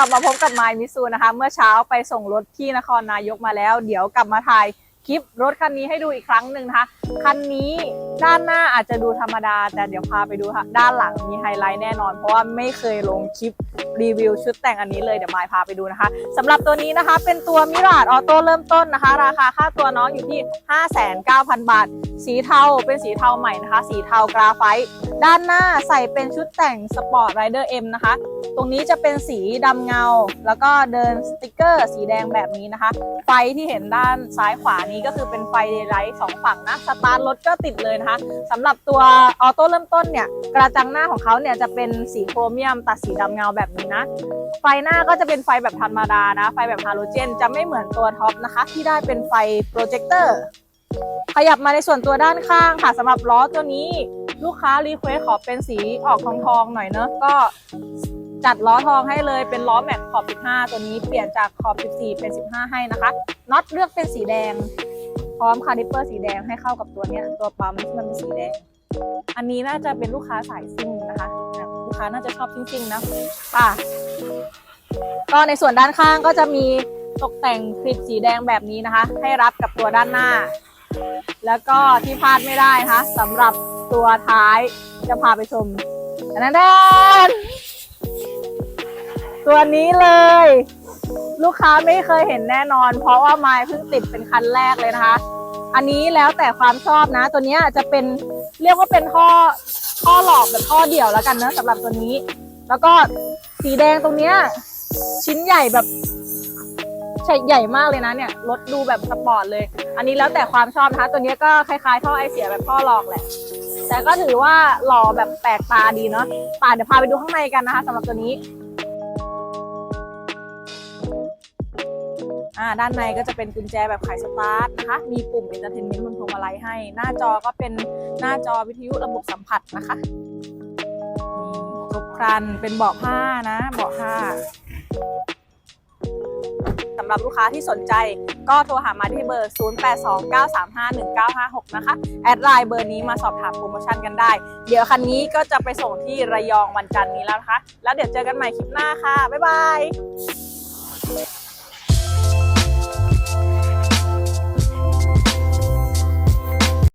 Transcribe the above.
ลับมาพบกับไมล์มิซูนะคะ เมื่อเช้าไปส่งรถที่นครนายกมาแล้ว เดี๋ยวกลับมาถ่าย คลิปรถคันนี้ให้ดูอีกครั้งหนึ่งนะคะ คันนี้ด้านหน้าอาจจะดูธรรมดา แต่เดี๋ยวพาไปดูด้านหลังมีไฮไลท์แน่นอน เพราะว่าไม่เคยลงคลิปรีวิวชุดแต่งอันนี้เลยเดี๋ยวมายพาไปดูนะคะสำหรับตัวนี้นะคะ เป็นตัวมิราดออโต้เริ่มต้นนะคะ ราคาค่าตัวน้องอยู่ที่ 59,000 บาท สีเทาเป็นสีเทาใหม่นะคะ สีเทากราไฟต์ด้านหน้าใส่เป็นชุดแต่งสปอร์ตไรเดอร์เอ็มนะคะ ตรงนี้จะเป็นสีดำเงา แล้วก็เดินสติกเกอร์ สีแดงแบบนี้นะคะ ไฟที่เห็นด้านซ้ายขวานี้ก็คือเป็นไฟเดย์ไลท์สองฝั่งนะสตาร์ทรถก็ติดเลยนะคะสำหรับตัวออโต้เริ่มต้นเนี่ยกระจังหน้าของเขาเนี่ยจะเป็นสีโครเมียมตัดสีดำเงาแบบนี้นะ ไฟหน้าก็จะเป็นไฟแบบธรรมดานะ ไฟแบบฮาโลเจน จะไม่เหมือนตัวท็อปนะคะ ที่ได้เป็นไฟโปรเจคเตอร์ขยับมาในส่วนตัวด้านข้างค่ะสำหรับล้อตัวนี้ลูกค้ารีเควสขอเป็นสีออกทองทองๆหน่อยเนอะก็ จัดล้อทองให้เลยเป็นล้อแม็กขอบ 15 ตัวนี้เปลี่ยนจากขอบ 14 เป็น 15 ให้นะคะน็อตเลือกเป็นสีแดง พร้อมคาลิปเปอร์สีแดงให้เข้ากับตัวเนี้ยตัวปั๊มที่มันเป็นสีแดง อันนี้น่าจะเป็นลูกค้าสายซิ่งนะคะลูกค้าน่าจะชอบซิ่งๆนะค่ะก็ในส่วนด้านข้างก็จะมีตกแต่งคลิปสีแดงแบบนี้นะคะ ให้รับกับตัวด้านหน้า แล้วก็ที่พลาดไม่ได้นะคะสำหรับตัวท้ายจะพาไปชมอันนั้นแดน ตัวนี้เลย ลูกค้าไม่เคยเห็นแน่นอน เพราะว่าไม้เพิ่งติดเป็นคันแรกเลยนะคะ อันนี้แล้วแต่ความชอบนะ ตัวนี้จะเป็นเรียกว่าเป็นท่อท่อหลอกแบบท่อเดี่ยวแล้วกันนะสำหรับตัวนี้ แล้วก็สีแดงตรงเนี้ยชิ้นใหญ่แบบใช่ใหญ่มากเลยนะเนี่ยรถดูแบบสปอร์ตเลย อันนี้แล้วแต่ความชอบนะคะ ตัวนี้ก็คล้ายๆท่อไอเสียแบบท่อหลอกแหละ แต่ก็ถือว่าหล่อแบบแปลกตาดีเนาะป่าเดี๋ยวพาไปดูข้างในกันนะคะสำหรับตัวนี้ อ่าด้านในก็จะเป็นกุญแจแบบไขสตาร์ทนะคะ มีปุ่ม Entertainment บนพวงมาลัยให้ หน้าจอก็เป็นหน้าจอวิทยุระบบสัมผัสนะคะครบครันเป็นเบาะผ้านะเบาะผ้าสำหรับลูกค้าที่สนใจก็โทรหามาที่เบอร์ 0829351956 นะคะ แอดไลน์เบอร์นี้มาสอบถามโปรโมชั่นกันได้ เดี๋ยวคันนี้ก็จะไปส่งที่ระยองวันจันทร์นี้แล้วนะคะ แล้วเดี๋ยวเจอกันใหม่คลิปหน้าค่ะ บ๊ายบาย